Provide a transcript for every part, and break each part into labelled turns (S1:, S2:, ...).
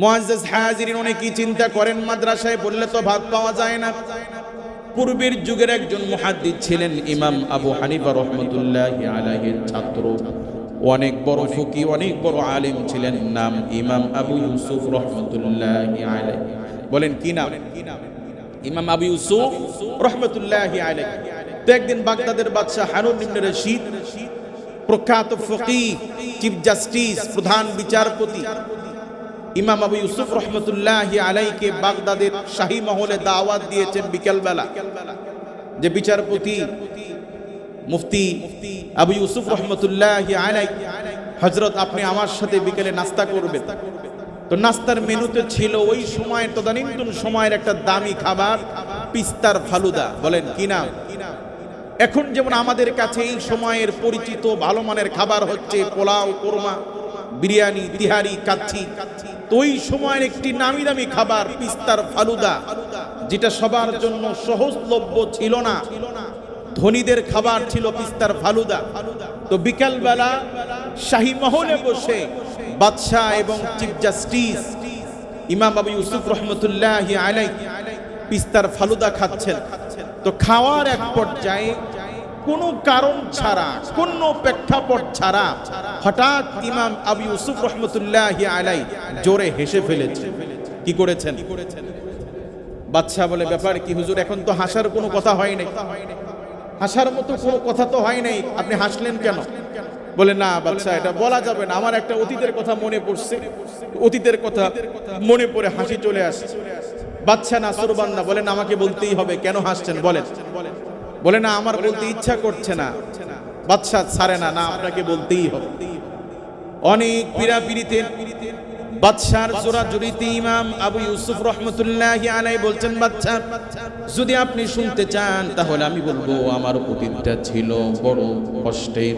S1: মুআজ্জাজ হাজিরিন অনেকেই চিন্তা করেন, মাদ্রাসায় বললে তো ভাত পাওয়া যায় না। পূর্বের যুগের একজন মুহাদ্দিস ছিলেন ইমাম আবু হানিফা রহমতুল্লাহ আলাইহির ছাত্র। অনেক বড় ফকি, অনেক বড় আলেম ছিলেন, নাম ইমাম আবু ইউসুফ রহমতুল্লাহ আলাই বলেন, কি নাম? ইমাম আবু ইউসুফ রহমতুল্লাহ আলাই তো একদিন বাগদাদের বাদশাহ হারুন ইবনে রশিদ, প্রখ্যাত ফকি, চিফ জাস্টিস, প্রধান বিচারপতি ইমাম আবু ইউসুফ রহমতুল্লাহ আলাইকে বাগদাদের শাহী মহলে দাওয়াত দিয়েছেন বিকেলবেলা। যে বিচারপতি মুফতি আবু ইউসুফ রহমতুল্লাহ আলাই হজরত আপনি আমার সাথে বিকেলে নাস্তা করবেন। তো নাস্তার মেনুতে ছিল ওই সময়ের তদানীন্তন সময়ের একটা দামি খাবার, পিস্তার ফালুদা। বলেন, কি নাম? এখন যেমন আমাদের কাছে এই সময়ের পরিচিত ভালো মানের খাবার হচ্ছে পোলাও, কোরমা, বিরিয়ানি, তিহারি কাচ্ছি তো ওই সময়ের একটি নামি দামি খাবার, পিস্তার ফালুদা, যেটা সবার জন্য সহজলভ্য ছিল না। ধনীদের খাবার ছিল পিস্তার ফালুদা। তো বিকালবেলা শাহী মহলে বসে বাদশাহ এবং চিফ জাস্টিস ইমাম আবু ইউসুফ রহমতুল্লাহ আলাই পিস্তার ফালুদা খাচ্ছেন। তো খাওয়ার এক পর্যায়ে কোনো কারণ ছাড়া, কোনো প্রেক্ষাপট ছাড়া হঠাৎ ইমাম আবু ইউসুফ রহমতুল্লাহ আলাই জোরে হেসে ফেলেছে। কি করেছেন? বাচ্চা বলে, ব্যাপার কি হুজুর, এখন তো হাসার কোনো কথা হয় নাই। হাসার মতো কোনো কথা তো হয় নাই। আপনি হাসলেন কেন? বলে, না বাচ্চা এটা বলা যাবে না। আমার একটা অতীতের কথা মনে পড়ছে। অতীতের কথা মনে পড়ে হাসি চলে আসছে। বাচ্চা না সুরবান্না বলেন, আমাকে বলতেই হবে। কেন হাসছেন? বলেন। বলে, না, আমার বলতে ইচ্ছা করছে না। বাচ্চা ছাড়ে না না, আপনাকে বলতেই হবে। অনেক পীড়াপিড়িতে বাদশার জোড়া জড়িতে ইমাম আবু ইউসুফ রহমতুল্লাহ আলাই বলছেন বাচ্চা যদি আপনি শুনতে চান, তাহলে আমি বলব, আমার অতীতটা ছিল বড় কষ্টের।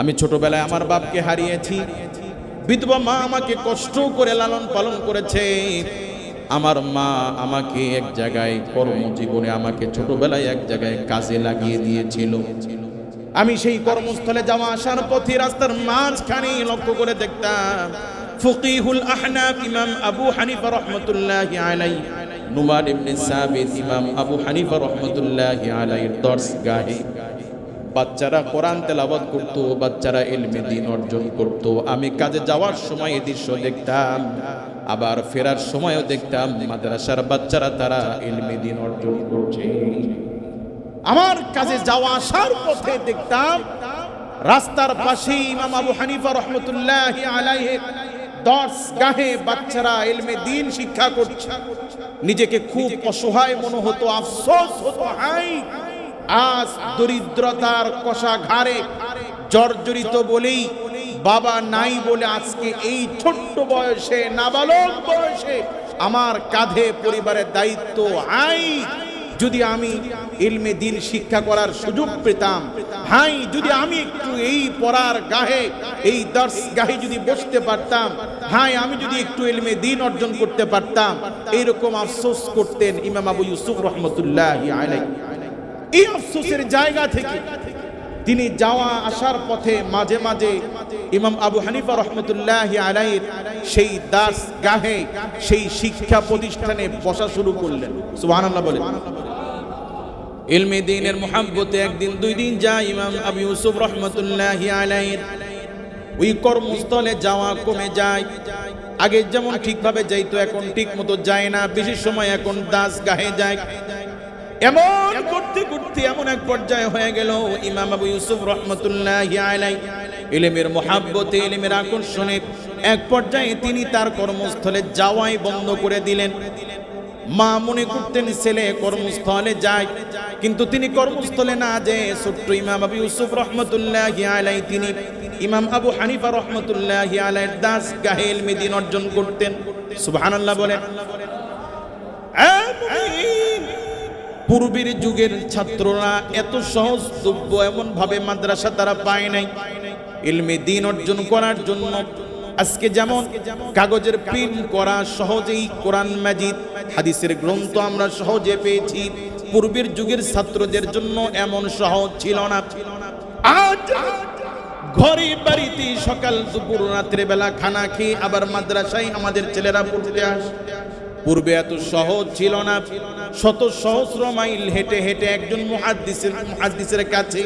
S1: আমি ছোটবেলায় আমার বাপকে হারিয়েছি। বিধবা মা আমাকে কষ্ট করে লালন পালন করেছে। আমার মা আমাকে এক জায়গায় কর্মজীবনে আমাকে ছোটবেলায় এক জায়গায় কাজে লাগিয়ে দিয়েছিল। আমি সেই কর্মস্থলে যাওয়া আসার পথে রাস্তার মাঝখানে লক্ষ্য করে দেখতাম, ফকিহুল আহনাফ ইমাম আবু হানিফা রহমতুল্লাহ আলাই নুমান ইবনে সাবিত ইমাম আবু হানিফা রহমতুল্লাহ দর্শ গাহে বাচ্চারা কোরআন তেলাওয়াত করতো, বাচ্চারা ইলমে দিন অর্জন করত। আমি কাজে যাওয়ার সময় এই দৃশ্য দেখতাম। আবার ফেরার সময়ও দেখতাম মাদ্রাসার বাচ্চারা তারা ইলমে দিন অর্জন করছে। আমার কাজে যাওয়া আসার পথে দেখতাম রাস্তার পাশে ইমাম আবু হানিফা রহমতুল্লাহ আলাইহে দর্শ গাহে বাচ্চারা এলমে দিন শিক্ষা করছে। নিজেকে খুব অসহায় মনে হতো আফসোস হতো, হাই, আজ দরিদ্রতার কষা ঘাড়ে জর্জরিত বলেই বাবা নাই বলে আজকে এই ছোট্ট বয়সে, নাবালক বয়সে আমার কাঁধে পরিবারের দায়িত্ব। আই যদি আমি ইলমে দিন শিক্ষা করার সুযোগ পেতাম, হাই, যদি আমি একটু এই পড়ার গাহে, এই দর্শ গাহে যদি বসতে পারতাম, হাই, আমি যদি একটু ইলমে দিন অর্জন করতে পারতাম, এইরকম আফসোস করতেন ইমাম আবু ইউসুফ রহমতুল্লাহ আলাই এই আফসোসের জায়গা থেকে তিনি যাওয়া আসার পথে মাঝে মাঝে ইমাম আবু হানিফা রহমতুল্লাহ আলাইয়ের সেই দাস গাহে সেই শিক্ষা প্রতিষ্ঠানে বসা শুরু করলেন। সুবহানাল্লাহ বলে। ইলমে দিনের মোহাব্বতে একদিন, দুই দিন যায় ইমাম আবু ইউসুফ রহমতুল্লাহ আলাইয়ের ওই কর্মস্থলে যাওয়া কমে যায়। আগে যেমন ঠিকভাবে যাইতো, এখন ঠিক মতো যায় না। বেশি সময় এখন দাস গাহে যায়। এমন করতে করতে এমন এক পর্যায়ে হয়ে গেল ইমাম আবু ইউসুফ রহমতুল্লাহ আলাই ইলেমের মোহাব্বতে ইলেমের আকর্ষণে এক পর্যায়ে তিনি তার কর্মস্থলে যাওয়াই বন্ধ করে দিলেন। মা মনে করতেন ছেলে কর্মস্থলে যায়, কিন্তু তিনি কর্মস্থলে না যে ছোট্ট ইমাম আবু ইউসুফ রহমতুল্লাহ আলাই তিনি ইমাম আবু হানিফা রহমতুল্লাহ আলাই দাস গাহেল মেদিন অর্জন করতেন। সুবহানাল্লাহ বলেন পূর্বের যুগের ছাত্ররা এত সহজলভ্য এমন ভাবে মাদ্রাসা তারা পায় নাই। ইলমে দিন অর্জন করার জন্য। আজকে যেমন কাগজের প্রিন্ট করা সহজেই কোরআন মাজিদ, হাদিসের গ্রন্থ আমরা সহজে পেয়েছি। পূর্বের যুগের ছাত্রদের জন্য এমন সহজ ছিল না। ঘরে বাড়িতে সকাল দুপুর রাত্রে বেলা খানা খেয়ে আবার মাদ্রাসায় আমাদের ছেলেরা পড়তে আসে। পূর্বে এত সহজ ছিল না। শত সহস্র মাইল হেঁটে হেঁটে একজন মুহাদ্দিসের মুহাদ্দিসের কাছে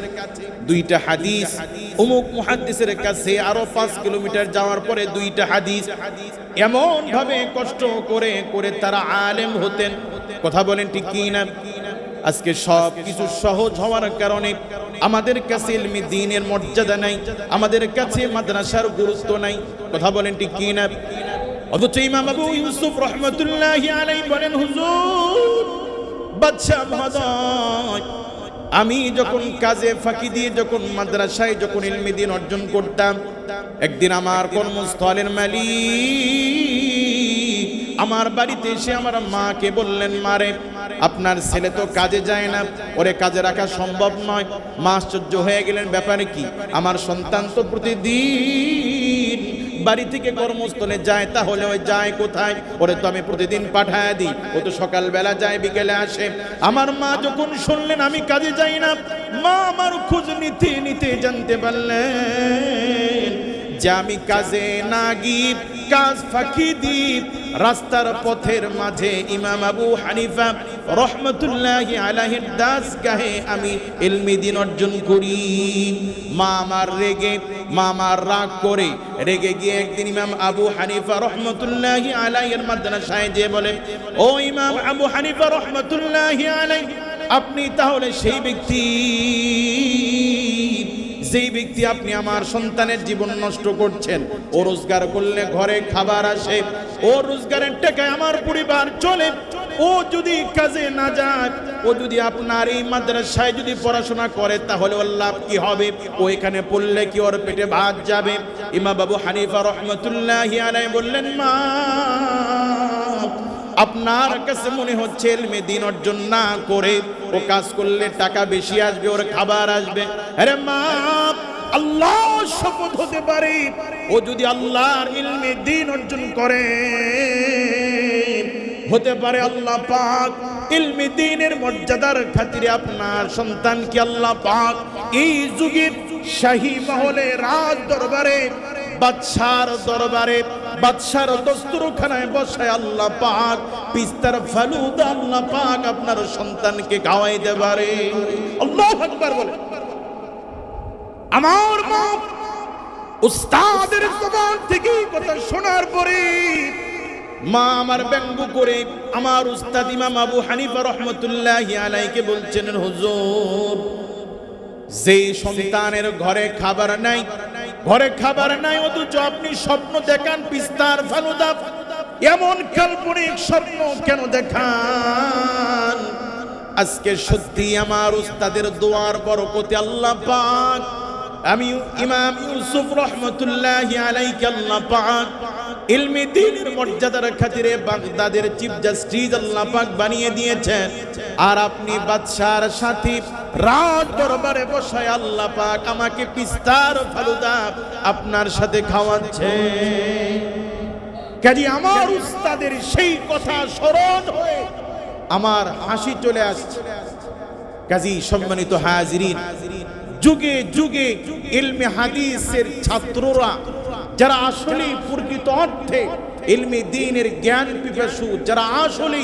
S1: দুইটা হাদিস। অমুক মুহাদ্দিসের কাছে আরও পাঁচ কিলোমিটার যাওয়ার পরে দুইটা হাদিস। এমন ভাবে কষ্ট করে করে তারা আলেম হতেন। কথা বলেন ঠিক কি না? আজকে সব কিছু সহজ হওয়ার কারণে আমাদের কাছে ইলমি দিনের মর্যাদা নাই, আমাদের কাছে মাদ্রাসার গুরুত্ব নাই। কথা বলেন ঠিক কি না? অথচ ইমাম আবু ইউসুফ রহমতুল্লাহ আলাই বলেন, হুজুর, বাদশাহ আমি যখন কাজে ফাঁকি দিয়ে, যখন মাদ্রাসায়, যখন ইলমি দিন অর্জন করতাম, একদিন আমার কর্মস্থলের মালিক আমার বাড়িতে এসে আমার মাকে বললেন, মারে, আপনার ছেলে তো কাজে যায় না, ওরে কাজে রাখা সম্ভব নয়। মা আশ্চর্য হয়ে গেলেন, ব্যাপারে কি? আমার সন্তান তো প্রতিদিন বাড়ি থেকে কর্মস্থলে যায়, তাহলে ওই যায় কোথায়? ওরে তো আমি প্রতিদিন পাঠায় দিই, ও তো সকালবেলা যায়, বিকেলে আসে। আমার মা যখন শুনলেন, আমি কাজে যাই না, মা আমার খোঁজ নিতে নিতে জানতে পারলেন। যে আমি কাজে না গিয়ে কাজ ফাঁকি দ্বীপ। রাস্তার পথের মাঝে ইমাম আবু হানিফা রহমতুল্লাহ আলাহির দাস গাহে আমি ইলমি দিন অর্জন করি। মা আমার রেগে, মা আমার রাগ করে, রেগে গিয়ে একদিন ইমাম আবু হানিফা রহমতুল্লাহ আলাইয়ের মাদ্রাসায় যে বলে, ও ইমাম আবু হানিফা রহমতুল্লাহ আলাই আপনি তাহলে সেই ব্যক্তি। যেই ব্যক্তি আপনি আমার সন্তানের জীবন নষ্ট করছেন, ও রোজগার করলে ঘরে খাবার আসে, ও রোজগারের টাকায় আমার পরিবার চলে, ও যদি কাজে না যায় ও যদি আপনার এই মাদ্রাসায় যদি পড়াশোনা করে, তাহলে ওর লাভ কি হবে? ও এখানে পড়লে কি ওর পেটে ভাত যাবে? ইমা বাবু হানিফা রহমতুল্লাহ বললেন, মা আপনার কাছে মনে হচ্ছে এলমে দিন অর্জন না করে ও কাজ করলে টাকা বেশি আসবে, ওর খাবার আসবে। আরে মা, আল্লাহ শপথ হতে পারে। ও যদি আল্লাহর ইলমে দিন অর্জন করে, হতে পারে আল্লাহ পাক ইলমে দিনের মর্যাদার খাতিরে আপনার সন্তানকে আল্লাহ পাক এই যুগের শাহী মহলে রাজ দরবারে বাদশার দরবারে, বাদশার দস্তরখানায় বসায় আল্লাহ পাক, পিস্তার ফালুদা আল্লাহ পাক আপনার সন্তানকে খাওয়াইতে পারে। আল্লাহ আকবার বলে। আমার মা উস্তাদের জবান থেকে কথা শোনার পরে মা আমার ব্যঙ্গ করে আমার উস্তাদ ইমাম আবু হানিফা রহমতুল্লাহ আলাইকে বলছেন, হুজুর যে সন্তানের ঘরে খাবার নাই ঘরে খাবার নাই, অথচ আপনি স্বপ্ন দেখান, পিস্তার ফালুদা এমন কাল্পনিক স্বপ্ন কেন দেখান? আজকে সত্যি আমার উস্তাদের দোয়ার বরকতে আল্লাহ পাক, আমি ইমাম ইউসুফ রহমতুল্লাহ আলাইকে আল্লাহ পাক, ইলমি দিনের মর্যাদার খাতিরে বাগদাদের চিফ জাস্টিস আল্লাহ পাক বানিয়ে দিয়েছেন। আর আপনি বাদশার সাথী রাজ দরবারে বসায় আল্লাহ পাক আমাকে পিস্তার ফালুদা আপনার সাথে খাওয়াচ্ছে। কাজী আমার উস্তাদের সেই কথা স্মরণ হয়ে আমার হাসি চলে আসছে। কাজী সম্মানিত হাজিরিন, যুগে যুগে ইলমে হাদিসের ছাত্ররা, যারা আসলে প্রকৃত অর্থে ইলমে দিনের জ্ঞান পিপাসু, যারা আসলে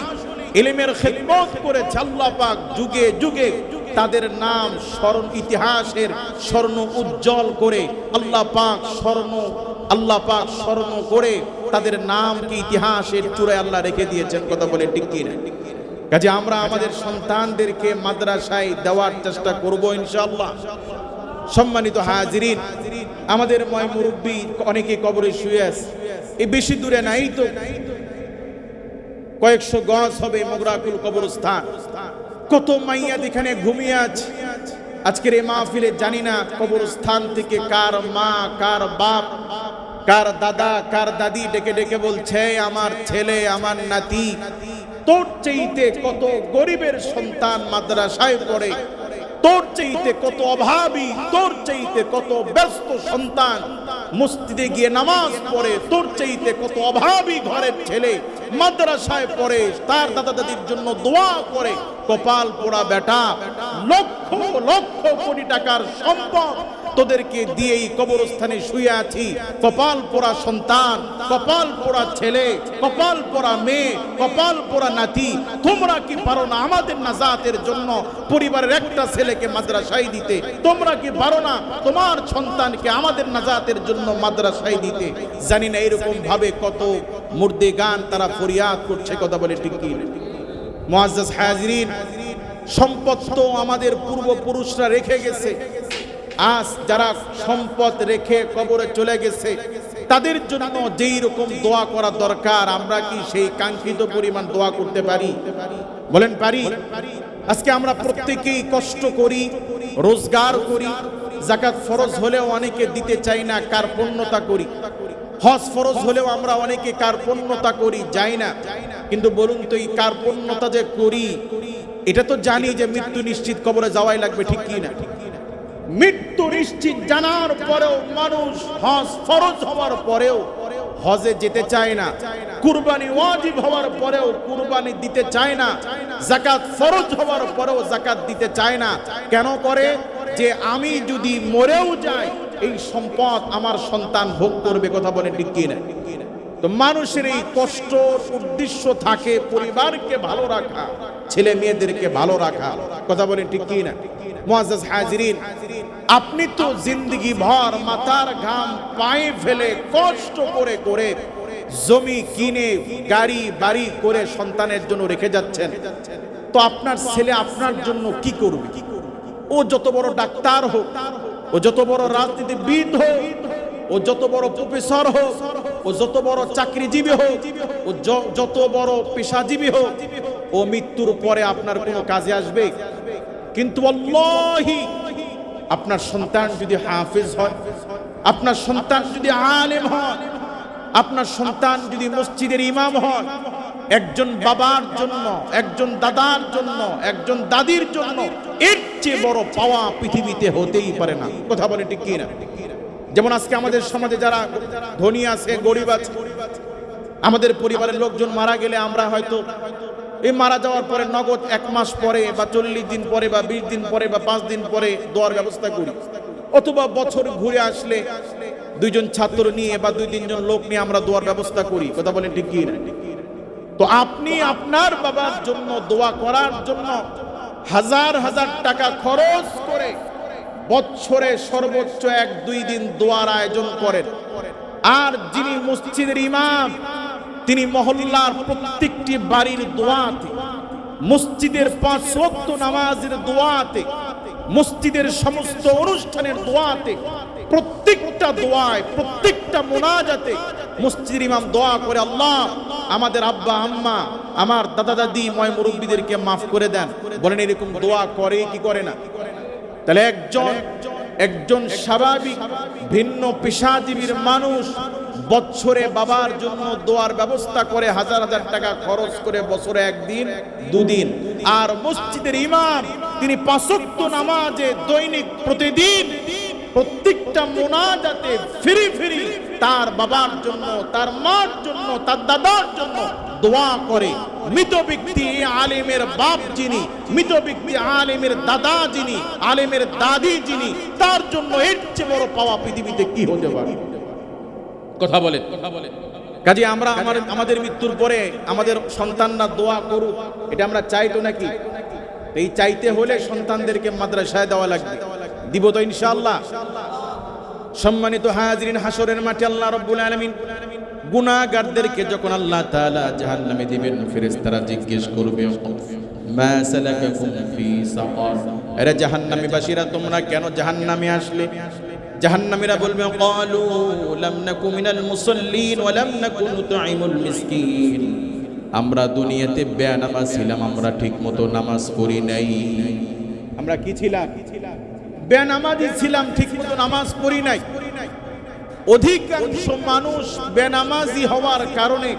S1: ইলমের খেদমত করে আল্লাহ পাক, যুগে যুগে তাদের নাম স্মরণ ইতিহাসের স্বর্ণ উজ্জ্বল করে আল্লাহ পাক স্বর্ণ, আল্লাহ পাক স্মরণ করে তাদের নামকে ইতিহাসের চূড়ায় আল্লাহ রেখে দিয়েছেন কথা বলে ঠিক কিনা? কাজে আমরা আমাদের সন্তানদেরকে মাদ্রাসায় দেওয়ার চেষ্টা করব ইনশাআল্লাহ। সম্মানিত হাজিরিন, আমাদের ময় মুরব্বী অনেকে কবরে শুয়ে আছে। এই বেশি দূরে নাই তো। কয়েকশো গজ হবে মোগরাকুল কবরস্থান। কত মাইয়া এখানে ঘুমিয়ে আছে? আজকের এই মাহফিলে জানি না কবরস্থান থেকে কার মা, কার বাপ, কার দাদা, কার দাদি ডেকে ডেকে বলছে, আমার ছেলে, আমার নাতি, তোর চাইতে কত গরিবের সন্তান মাদ্রাসায় পড়ে, তোর চাইতে কত অভাবী, তোর চাইতে কত ব্যস্ত সন্তান মসজিদে গিয়ে নামাজ পড়ে, তোর চাইতে কত অভাবী ঘরের ছেলে। মাদ্রাসায় পড়ে, তার দাদা দাদির জন্য দোয়া করে। কপাল পোড়া বেটা, লক্ষ লক্ষ কোটি টাকার সম্পদ তোদেরকে দিয়ে এই কবরস্থানে শুয়ে আছি। কপাল পোড়া সন্তান, কপাল পোড়া ছেলে, কপাল পোড়া মেয়ে, কপাল পোড়া নাতি, তোমরা কি পারো না আমাদের নাজাতের জন্য পরিবারের একটা ছেলেকে মাদ্রাসায় দিতে? তোমরা কি পারো না তোমার সন্তানকে আমাদের নাজাতের জন্য মাদ্রাসায় দিতে? জানি না এরকম ভাবে কত মুর্দে গান তারা ফরিয়াদ করছে, কথা বলে ঠিক কি? মুআজ্জাজ হাজিরিন, সম্পদ তো আমাদের পূর্বপুরুষরা রেখে গেছে। আজ যারা সম্পদ রেখে কবরে চলে গেছে, তাদের জন্য যেই রকম দোয়া করা দরকার, আমরা কি সেই কাঙ্ক্ষিত পরিমাণ দোয়া করতে পারি? বলেন পারি। আজকে আমরা প্রত্যেকেই কষ্ট করি, রোজগার করি জাকাত ফরজ হলেও অনেকে দিতে চাই না, কার্পণ্যতা করি। হজ ফরজ হলেও আমরা অনেকে কার্পণ্যতা করি, যাই না। কিন্তু বলুন তো, এই কার্পণ্যতা যে করি, এটা তো জানি যে মৃত্যু নিশ্চিত কবরে যাওয়াই লাগবে, ঠিক কি না? মৃত্যু নিশ্চিত জানার পরেও মানুষ হজ ফরজ হওয়ার পরেও হজে যেতে চায় না। কুরবানি ওয়াজিব হওয়ার পরেও কুরবানি দিতে চায় না। জাকাত ফরজ হওয়ার পরেও জাকাত দিতে চায় না। কেন করে? যে আমি যদি মরেও যাই, এই সম্পদ আমার সন্তান ভোগ করবে কথা বলে ঠিক কি না? তো মানুষের এই কষ্ট, উদ্দেশ্য থাকে পরিবারকে ভালো রাখা, ছেলে মেয়েদেরকে ভালো রাখা, কথা বলেন ঠিক কি হাজিরিন, আপনি তো জিন্দগি ভর মাথার ঘাম পায়ে ফেলে কষ্ট করে করে জমি কিনে, গাড়ি, বাড়ি করে সন্তানের জন্য রেখে যাচ্ছেন। তো আপনার ছেলে আপনার জন্য কি করবে? ও যত বড় ডাক্তার হোক, ও যত বড় রাজনীতিবিদ হোক, ও যত বড় প্রফেসর হোক, ও যত বড় চাকরিজীবী হোক, ও যত বড় পেশাজীবী হোক, ও মৃত্যুর পরে আপনার কোনো কাজে আসবে? কিন্তু আল্লাহি, আপনার সন্তান যদি হাফিজ হয়, আপনার সন্তান যদি আলেম হয়, আপনার সন্তান যদি মসজিদের ইমাম হয়, একজন বাবার জন্য, একজন দাদার জন্য, একজন দাদির জন্য এর চেয়ে বড় পাওয়া পৃথিবীতে হতেই পারে না। কথা বলে ঠিক কি না যেমন আজকে আমাদের সমাজে যারা ধনী আছে, গরিব আছে, আমাদের পরিবারের লোকজন মারা গেলে আমরা হয়তো এই মারা যাওয়ার পরে নগদ এক মাস পরে বা চল্লিশ দিন পরে বা বিশ দিন পরে বা পাঁচ দিন পরে দেওয়ার ব্যবস্থা করি। অথবা বছর ঘুরে আসলে দুইজন ছাত্র নিয়ে বা দুই তিনজন লোক নিয়ে আমরা দোয়ার ব্যবস্থা করি। কথা বলেন ঠিক তো আপনি আপনার বাবার জন্য দোয়া করার জন্য হাজার হাজার টাকা খরচ করে বছরে সর্বোচ্চ এক দুই দিন দোয়ার আয়োজন করেন। আর যিনি মসজিদের ইমাম তিনি মহল্লার প্রত্যেকটি বাড়ির দোয়াতে, মসজিদের পাঁচ ওয়াক্ত নামাজের দোয়াতে, মসজিদের সমস্ত অনুষ্ঠানের দোয়াতে, প্রত্যেকটা দোয়ায়, প্রত্যেকটা মোনাজাতে মসজিদের ইমাম দোয়া করে, আল্লাহ আমাদের আব্বা, আম্মা, আমার দাদা, দাদি, ময় মুরব্বীদেরকে মাফ করে দেন। বলেন, এরকম দোয়া করে কি করে না? তাহলে একজন একজন স্বাভাবিক, ভিন্ন পেশাজীবীর মানুষ বছরে বাবার জন্য দোয়ার ব্যবস্থা করে হাজার হাজার টাকা খরচ করে বছরে একদিন, দুদিন। আর মসজিদের ইমাম, তিনি পাঁচক্ত নামাজে দৈনিক প্রতিদিন প্রত্যেকটা মোনাজাতে ফিরি ফিরি তার বাবার জন্য, তার মার জন্য, তার দাদার জন্য দোয়া করে। মৃত ব্যক্তি আলেমের বাপ যিনি, মৃত ব্যক্তি আলেমের দাদা যিনি, আলেমের দাদি যিনি, তার জন্য এর চেয়ে বড় পাওয়া পৃথিবীতে কি হতে পারে? কথা বলে। কাজে আমরা আমার, আমাদের মৃত্যুর পরে আমাদের সন্তানরা দোয়া করুক, এটা আমরা চাই তো নাকি? এই চাইতে হলে সন্তানদেরকে মাদ্রাসায় দেওয়া লাগবে। দিব তো ইনশাআল্লাহ। সম্মানিত হাজরিন হাসরের মাঠে আল্লাহ রব্বুল আলামিন গুনাহগারদেরকে যখন আল্লাহ তাআলা জাহান্নামে দিবেন, ফেরেশতারা জিজ্ঞেস করবে, মা সালাকাকুম ফি সাকার? আরে জাহান্নামী বাসীরা তোমরা কেন জাহান্নামে আসলে? জাহান্নামীরা বলবে ক্বালু লাম নাকু মিনাল মুসাল্লিন ওয়া লাম নাকু নুতঈমুল মিসকিন। আমরা দুনিয়াতে বেনামাজ ছিলাম, আমরা ঠিকমতো নামাজ পড়ি নাই। আমরা কি ছিলাম? বেনামাজি ছিলাম, ঠিকমতো নামাজ পড়ি নাই। অধিকাংশ মানুষ বেনামাজি হওয়ার কারণে,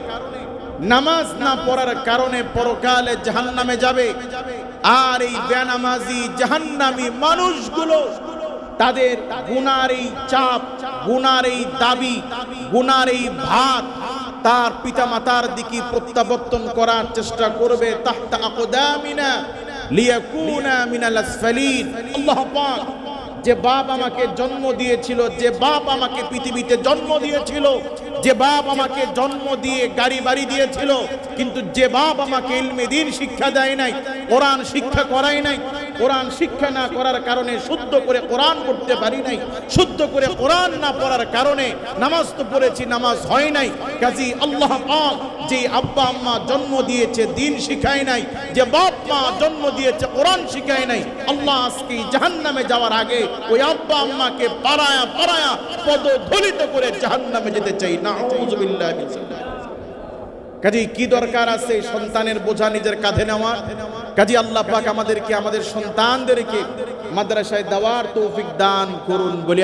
S1: নামাজ না পড়ার কারণে পরকালে জাহান্নামে যাবে। আর এই বেনামাজি জাহান্নামী মানুষগুলো তাদের গুনার এই চাপ, গুনার এই দাবি, গুনার এই ভাত তার পিতামাতার দিকে প্রত্যাবর্তন করার চেষ্টা করবে। যে বাপ আমাকে জন্ম দিয়েছিল, যে বাপ আমাকে পৃথিবীতে জন্ম দিয়েছিল, যে বাপ আমাকে জন্ম দিয়ে গাড়ি বাড়ি দিয়েছিল, কিন্তু যে বাপ আমাকে ইলমে দিন শিক্ষা দেয় নাই, কোরআন শিক্ষা করাই নাই কোরআন শিক্ষা না করার কারণে শুদ্ধ করে কোরআন পড়তে পারি নাই, শুদ্ধ করে কোরআন না পড়ার কারণে নামাজ তো পড়েছি, নামাজ হয় নাই। কাজী আল্লাহ যে আব্বা আম্মা জন্ম দিয়েছে, দিন শিখায় নাই, যে বাপ মা জন্ম দিয়েছে, কোরআন শিখায় নাই। আল্লাহ আজকে জাহান্নামে যাওয়ার আগে ওই আব্বা আম্মাকে পাড়ায়া পাড়ায়া পদধলিত করে জাহান্নামে যেতে চাই। না কাজে, কি দরকার আছে সন্তানের বোঝা নিজের কাঁধে নেওয়া? কাজী, আল্লাহ পাক আমাদেরকে, আমাদের সন্তানদেরকে মাদ্রাসায় দেওয়ার তৌফিক দান করুন বলে